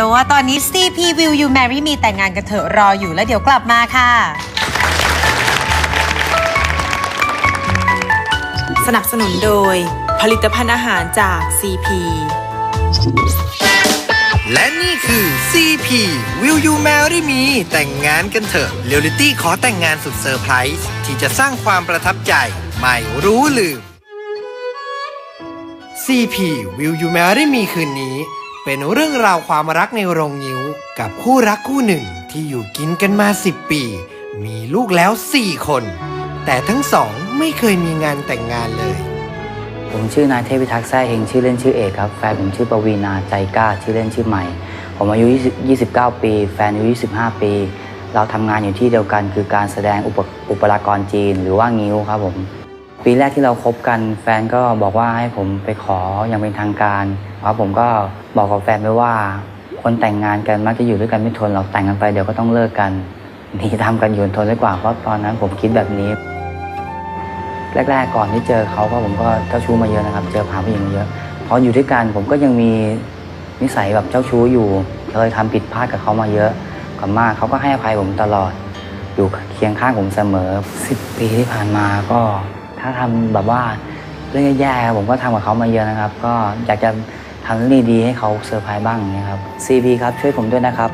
ตัวตอนนี้ CP Will You Marry Me แต่งงานกันเถอะรออยู่แล้วเดี๋ยวกลับมาค่ะ สนับสนุนโดย ผลิตภัณฑ์อาหารจาก CP และนี่คือ CP Will You Marry Me แต่งงานกันเถอะเรียลลิตี้ขอแต่งงานสุดเซอร์ไพรส์ที่จะสร้างความประทับใจ ไม่รู้ลืม CP Will You Marry Me คืนนี้ เป็นเรื่องราวความรักในโรงนิ้ว กับคู่รักคู่หนึ่งที่อยู่กินกันมา 10 ปี มีลูกแล้ว 4 คน แต่ทั้งสองไม่เคยมีงานแต่งงานเลย ผมชื่อนายเทพิทักษ์แซ่เฮงชื่อเล่นชื่อเอกครับแฟนผมชื่อปวีนาใจกล้าชื่อเล่นชื่อใหม่ ผมอายุ 29 ปี แฟนอายุ 25 ปี เราทำงานอยู่ที่เดียวกันคือการแสดงอุปอุปรากรจีน หรือว่างิ้วครับผม ปีแรกที่เราคบกันแฟนก็บอกว่าให้ผมไปขออย่างเป็นทางการครับผมก็บอกกับแฟนไปว่า คนแต่งงานกันมักจะอยู่ด้วยกันไม่ทนเราแต่งกันไปเดี๋ยวก็ต้องเลิกกันหนีทำกันอยู่ทนดีกว่าเพราะตอนนั้นผมคิดแบบนี้ แรก ๆ ก่อนที่เจอเขาก็ผมก็เจ้าชู้มาเยอะนะครับ เจอพาผู้หญิงมาเยอะพออยู่ด้วยกันผมก็ยังมีนิสัยแบบเจ้าชู้อยู่เคยทำผิดพลาดกับเขามาเยอะกับมากเขาก็ให้อภัยผมตลอด อยู่เคียงข้างผมเสมอสิบปีที่ผ่านมาก็ ถ้าทำแบบว่าเรื่องแย่ๆผมก็ทำกับเขามาเยอะนะครับ ก็อยากจะทำเรื่องดีๆให้เขาเซอร์ไพรส์บ้างนะครับ CP ครับช่วยผมด้วยนะครับ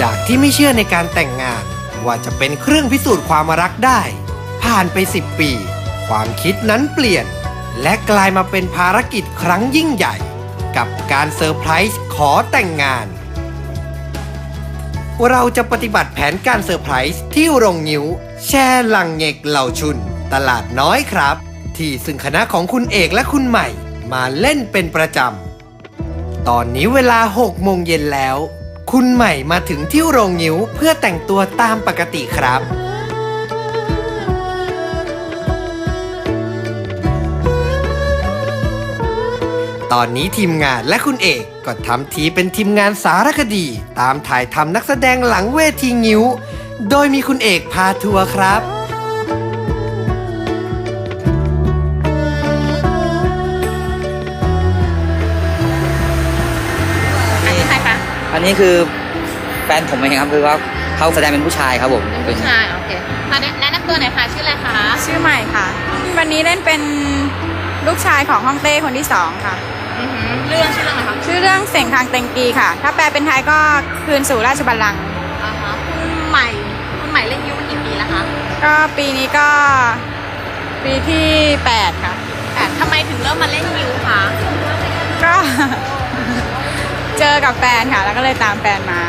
จากที่ไม่เชื่อในการแต่งงาน ว่าจะเป็นเครื่องพิสูจน์ความรักได้ ผ่านไป 10 ปี ความคิดนั้นเปลี่ยน และกลายมาเป็นภารกิจครั้งยิ่งใหญ่ กับการเซอร์ไพรส์ขอแต่งงาน เราจะปฏิบัติแผนการเซอร์ไพรส์ที่โรงนิ้ว แช่ลังเงกเหล่าชุน ตลาดน้อยครับ ที่ซึ่งคณะของคุณเอกและคุณใหม่ มาเล่นเป็นประจำ ตอนนี้เวลา6โมงเย็นแล้ว คุณใหม่มาถึงที่โรงนิ้วเพื่อแต่งตัวตามปกติครับ ตอนนี้ทีมงานและคุณเอกก็ทำทีเป็นทีมงานสารคดี ตามถ่ายทำนักแสดงหลังเวทีงิ้ว โดยมีคุณเอกพาทัวร์ครับ อันนี้ใครคะอันนี้คือแฟนผมเองครับคือว่าเขาแสดงเป็นผู้ชายครับผมเป็นผู้ชายโอเคมาแนะนำตัวหน่อยค่ะชื่ออะไรคะชื่อใหม่ค่ะ วันนี้เล่นเป็นลูกชายของฮ่องเต้คนที่สองค่ะ อือหือเรื่องชื่อเรื่องอะไรคะชื่อเรื่องเสียงทางเต็งกีค่ะ ถ้าแปลเป็นไทยก็คืนสู่ราชบัลลังก์อ่าฮะคุณใหม่ คุณใหม่เล่นยูมากี่ปีแล้วคะก็ปีนี้ก็ปีที่8ค่ะแต่ทำไมถึงเริ่มมาเล่นยูคะก็ เจอกับแฟนค่ะ แล้วก็เลยตามแฟนมา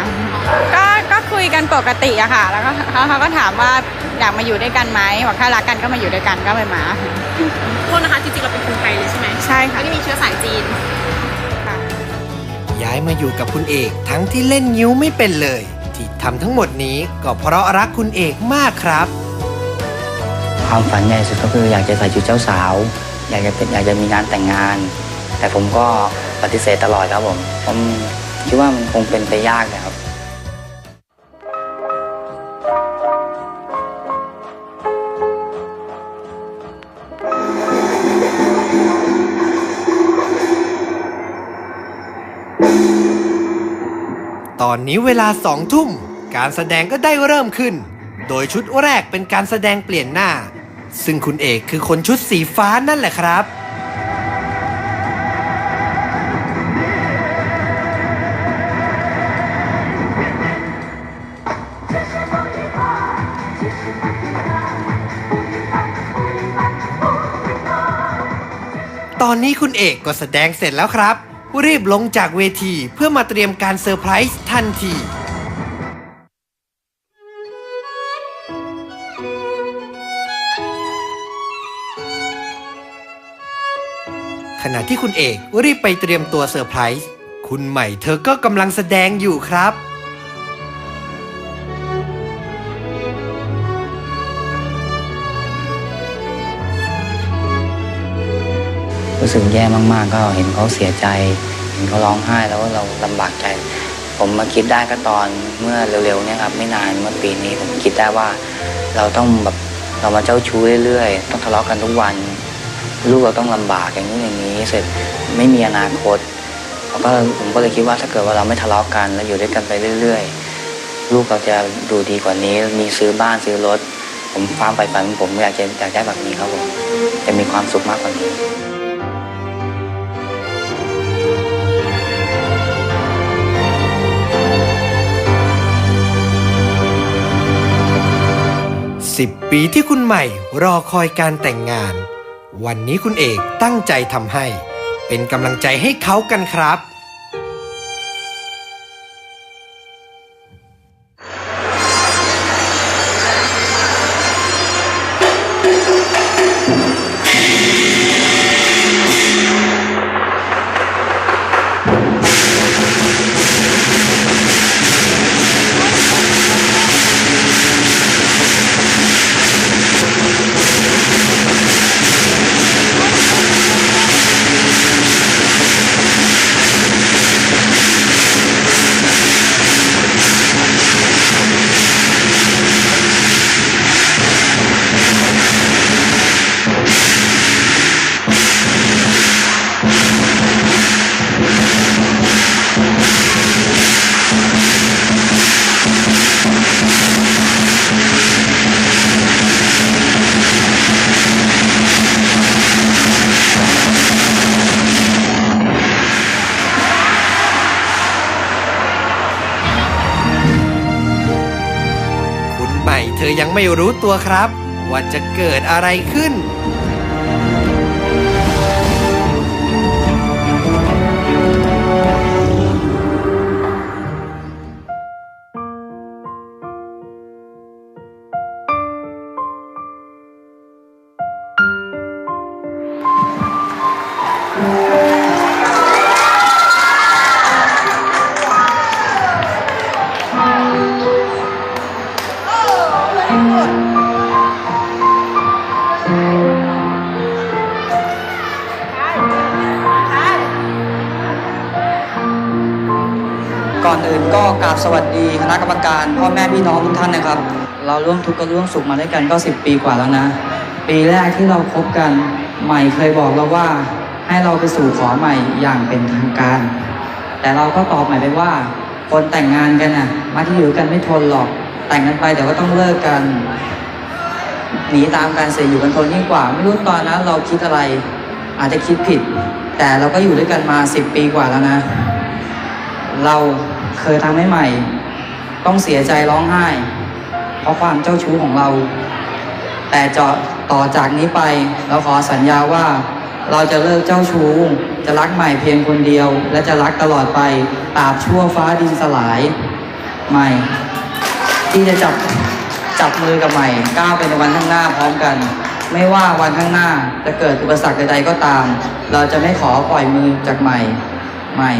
ก็ก็คุยกันปกติอะค่ะ แล้วก็เขาเขาก็ถามว่าอยากมาอยู่ด้วยกันไหมบอกถ้ารักกันก็มาอยู่ด้วยกันก็เลยมา โทษนะคะจริงๆเราเป็นคนไทยเลยใช่ไหม ใช่ค่ะไม่ได้มีเชื้อสายจีนค่ะย้ายมาอยู่กับคุณเอกทั้งที่เล่นนิ้วไม่เป็นเลย ที่ทำทั้งหมดนี้ก็เพราะรักคุณเอกมากครับ ความฝันใหญ่สุดก็คืออยากจะใส่ชุดเจ้าสาว อยากจะเป็นอยากจะมีงานแต่งงาน แต่ผมก็ปฏิเสธตลอดครับผมผมคิดว่ามันคงเป็นไปยากนะ ตอนนี้เวลาสองทุ่ม การแสดงก็ได้เริ่มขึ้น โดยชุดแรกเป็นการแสดงเปลี่ยนหน้า ซึ่งคุณเอกคือคนชุดสีฟ้านั่นแหละครับ ตอนนี้คุณเอกก็แสดงเสร็จแล้วครับ รีบลงจากเวทีเพื่อมาเตรียมการเซอร์ไพรส์ทันที ขณะที่คุณเอกรีบไปเตรียมตัวเซอร์ไพรส์คุณใหม่เธอก็กำลังแสดงอยู่ครับ รู้สึกแย่มากๆ ก็เห็นเขาเสียใจ เห็นเขาร้องไห้แล้วก็เราลำบากใจ ผมมาคิดได้ก็ตอนเมื่อเร็วๆเนี่ยครับไม่นานเมื่อปีนี้ผมคิดได้ว่า เราต้องแบบเรามาเจ้าชู้เรื่อยๆ ต้องทะเลาะกันทุกวันลูกเราต้องลำบากอย่างนี้อย่างนี้เสร็จไม่มีอนาคตแล้วก็ผมก็เลยคิดว่าถ้าเกิดว่าเราไม่ทะเลาะกันแล้วอยู่ด้วยกันไปเรื่อย ๆ ลูกเราจะดูดีกว่านี้ มีซื้อบ้านซื้อรถ ผมความใฝ่ฝันผมอยากจะอยากได้แบบนี้ครับผมจะมีความสุขมากกว่านี้ 10 ปีที่คุณใหม่รอคอยการแต่งงาน วันนี้คุณเอกตั้งใจทำให้ เป็นกำลังใจให้เขากันครับ ธอยังไม่รู้ตัวครับ ว่าจะเกิดอะไรขึ้น ก่อนอื่นก็กราบสวัสดีคณะกรรมการพ่อแม่พี่น้องทุกท่านนะครับ เราร่วมทุกข์กับร่วมสุขมาด้วยกันก็ 10 ปีกว่าแล้วนะ ปีแรกที่เราคบกันใหม่เคยบอกเราว่าให้เราไปสู่ขอใหม่อย่างเป็นทางการ แต่เราก็ตอบใหม่ไปว่า คนแต่งงานกันน่ะ มาที่อยู่กันไม่ทนหรอก แต่งกันไปเดี๋ยวก็ต้องเลิกกัน หนีตามการเสียอยู่กันทนยิ่งกว่า ไม่รู้ตอนนั้นเราคิดอะไร อาจจะคิดผิด แต่เราก็อยู่ด้วยกันมา10ปีกว่าแล้วนะ เราเคยทำให้ใหม่ ต้องเสียใจร้องไห้ เพราะความเจ้าชู้ของเรา แต่จะต่อจากนี้ไปเราขอสัญญาว่าเราจะเลิกเจ้าชู้ จะรักใหม่เพียงคนเดียว และจะรักตลอดไปตราบชั่วฟ้าดินสลายใหม่ ที่จะจับจับมือกับใหม่ก้าวไปในวันข้างหน้าพร้อมกัน ไม่ว่าวันข้างหน้าจะเกิดอุปสรรคใดๆก็ตาม เราจะไม่ขอปล่อยมือจากใหม่ใหม่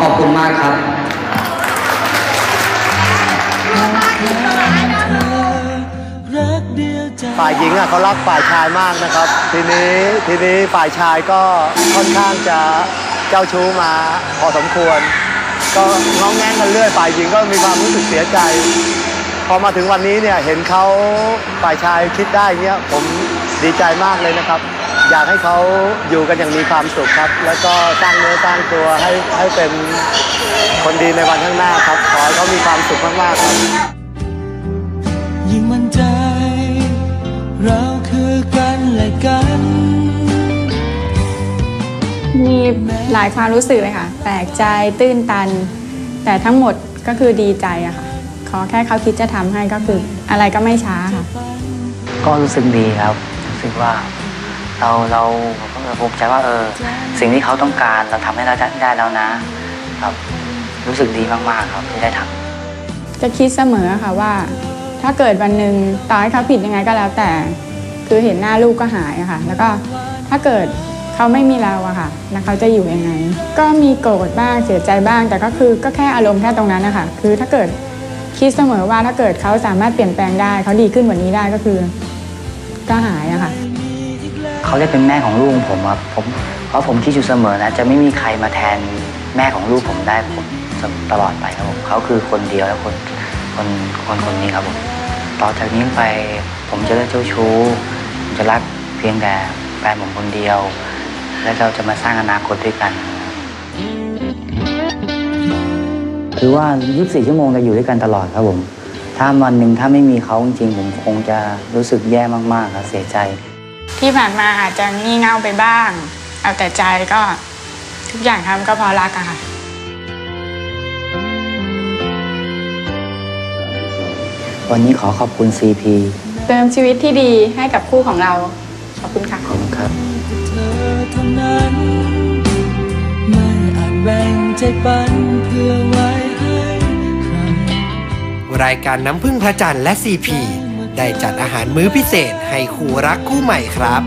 ขอบคุณมากครับฝ่ายหญิงอะเขารักฝ่ายชายมากนะครับ ทีนี้ทีนี้ฝ่ายชายก็ค่อนข้างจะเจ้าชู้มาพอสมควร ก็ง้องแง้งกันเรื่อยฝ่ายหญิงก็มีความรู้สึกเสียใจ พอมาถึงวันนี้เนี่ยเห็นเขาฝ่ายชายคิดได้เงี้ยผมดีใจมากเลยนะครับ อยากให้เขาอยู่กันอย่างมีความสุขครับ แล้วก็สร้างเนื้อสร้างตัวให้ให้เป็นคนดีในวันข้างหน้าครับขอให้เขามีความสุขมากๆครับยิ่งมั่นใจ เราคือกันและกัน มีหลายความรู้สึกเลยค่ะ แปลกใจตื้นตัน แต่ทั้งหมดก็คือดีใจอะค่ะ ขอแค่เขาคิดจะทำให้ก็คืออะไรก็ไม่ช้าค่ะ ก็รู้สึกดีครับรู้สึกว่า เราเราก็ภูมิใจว่าเออสิ่งที่เขาต้องการเราทำให้เราได้ได้แล้วนะครับ รู้สึกดีมากๆครับที่ได้ทำจะคิดเสมอค่ะว่า ถ้าเกิดวันหนึ่งต่อให้เขาผิดยังไงก็แล้วแต่ คือเห็นหน้าลูกก็หายอะค่ะ แล้วก็ถ้าเกิดเขาไม่มีเราอะค่ะ แล้วเขาจะอยู่ยังไง ก็มีโกรธบ้างเสียใจบ้าง แต่ก็คือก็แค่อารมณ์แค่ตรงนั้นนะคะคือถ้าเกิดคิดเสมอว่าถ้าเกิดเขาสามารถเปลี่ยนแปลงได้ เขาดีขึ้นกว่านี้ได้ก็คือ ก็หายอะค่ะ เขาได้เป็นแม่ของลูกของผมครับผมเพราะผมคิดอยู่เสมอนะ จะไม่มีใครมาแทนแม่ของลูกผมได้ผมตลอดไปครับผมเขาคือคนเดียวและคนคนคนคนนี้ครับผมต่อจากนี้ไปผมจะเลิกเจ้าชู้ผมจะรักเพียงแต่แฟนผมคนเดียว และเราจะมาสร้างอนาคตด้วยกันคือว่า 24 ชั่วโมงจะอยู่ด้วยกันตลอดครับผม ถ้าวันหนึ่งถ้าไม่มีเขาจริงๆ ผมคงจะรู้สึกแย่มากๆครับเสียใจ ที่ผ่านมาอาจจะงี่เง่าไปบ้าง เอาแต่ใจก็ทุกอย่างทำก็เพราะรักอะค่ะ วันนี้ขอขอบคุณ CP เติมชีวิตที่ดีให้กับคู่ของเรา ขอบคุณค่ะ ขอบคุณครับ เธอเท่านั้น ไม่อาจแบ่งใจปันเพื่อไว้ให้ใคร รายการน้ำพึ่งพระจันทร์และ CP ได้จัดอาหารมื้อพิเศษให้คู่รักคู่ใหม่ครับ